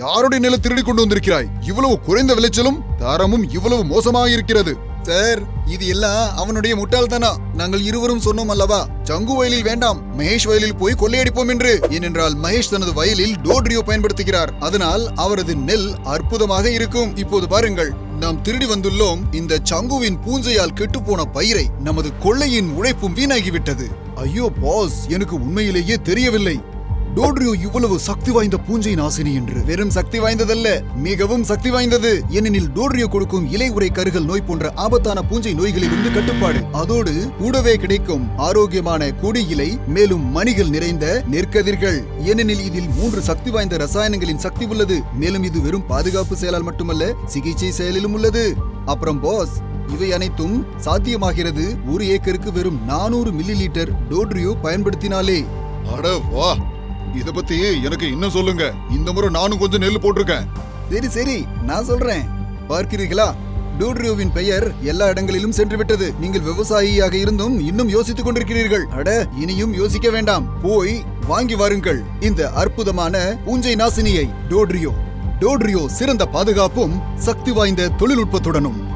யாருடைய நில திருடி கொண்டு வந்திருக்கிறாய்? இவ்வளவு குறைந்த விளைச்சலும் தரமும் இவ்வளவு மோசமாக இருக்கிறது சார் இது எல்லாம் அவனுடைய முட்டாள்தானா. நாங்கள் இருவரும் சொன்னோம் அல்லவா? சங்கு வயலில் வேண்டாம் மகேஷ் வயலில் போய் கொள்ளையடிப்போம் என்று. ஏனென்றால் மகேஷ் தனது வயலில் டோட்ரியோ பயன்படுத்துகிறார். அதனால் அவரது நெல் அற்புதமாக இருக்கும். இப்போது பாருங்கள் நாம் திருடி வந்துள்ளோம். இந்த சங்குவின் பூஞ்சையால் கெட்டுப்போன பயிரை நமது கொள்ளையின் உழைப்பும் வீணாகிவிட்டது. ஐயோ பாஸ் எனக்கு உண்மையிலேயே தெரியவில்லை. டோட்ரியோ இவ்வளவு சக்தி வாய்ந்த பூஞ்சை நாசினி என்று. வெறும் சக்தி வாய்ந்ததல்ல மிகவும் சக்தி வாய்ந்தது. ஏனெனில் டோட்ரியோ கொடுக்கும் இலை உரை கருகல் நோய் போன்ற ஆபத்தான பூஞ்சை நோய்களிலிருந்து கட்டுப்பாடு. அதோடு கூடவே கிடைக்கும் ஆரோக்கியமான கொடி இலை மேலும் மணிகள் நிறைந்த நெற்கதிர்கள். ஏனெனில் இதில் மூன்று சக்தி வாய்ந்த ரசாயனங்களின் சக்தி உள்ளது. மேலும் இது வெறும் பாதுகாப்பு செயலால் மட்டுமல்ல சிகிச்சை செயலிலும் உள்ளது. அப்புறம் பாஸ் இவை அனைத்தும் சாத்தியமாகிறது. ஒரு ஏக்கருக்கு வெறும் நானூறு மில்லி லிட்டர் டோட்ரியோ பயன்படுத்தினாலே. அட வா இத பத்தி எனக்கு இன்னும் சொல்லுங்க. இந்த முறை நானும் கொஞ்சம் நெல் போட்டிருக்கேன். சரி சரி. நான் சொல்றேன். பார்க்கிறீர்களா? டூட்ரியோவின் பெயர் எல்லா இடங்களிலும் சென்று விட்டது நீங்கள் விவசாயியாக இருந்தும் இன்னும் யோசித்துக் கொண்டிருக்கிறீர்கள். அட இனியும் யோசிக்க வேண்டாம். போய் வாங்கி வாருங்கள். இந்த அற்புதமான பூஞ்சை நாசினியை டோட்ரியோ டோட்ரியோ சிறந்த பாதுகாப்பும் சக்தி வாய்ந்த தொழில்நுட்பத்துடனும்.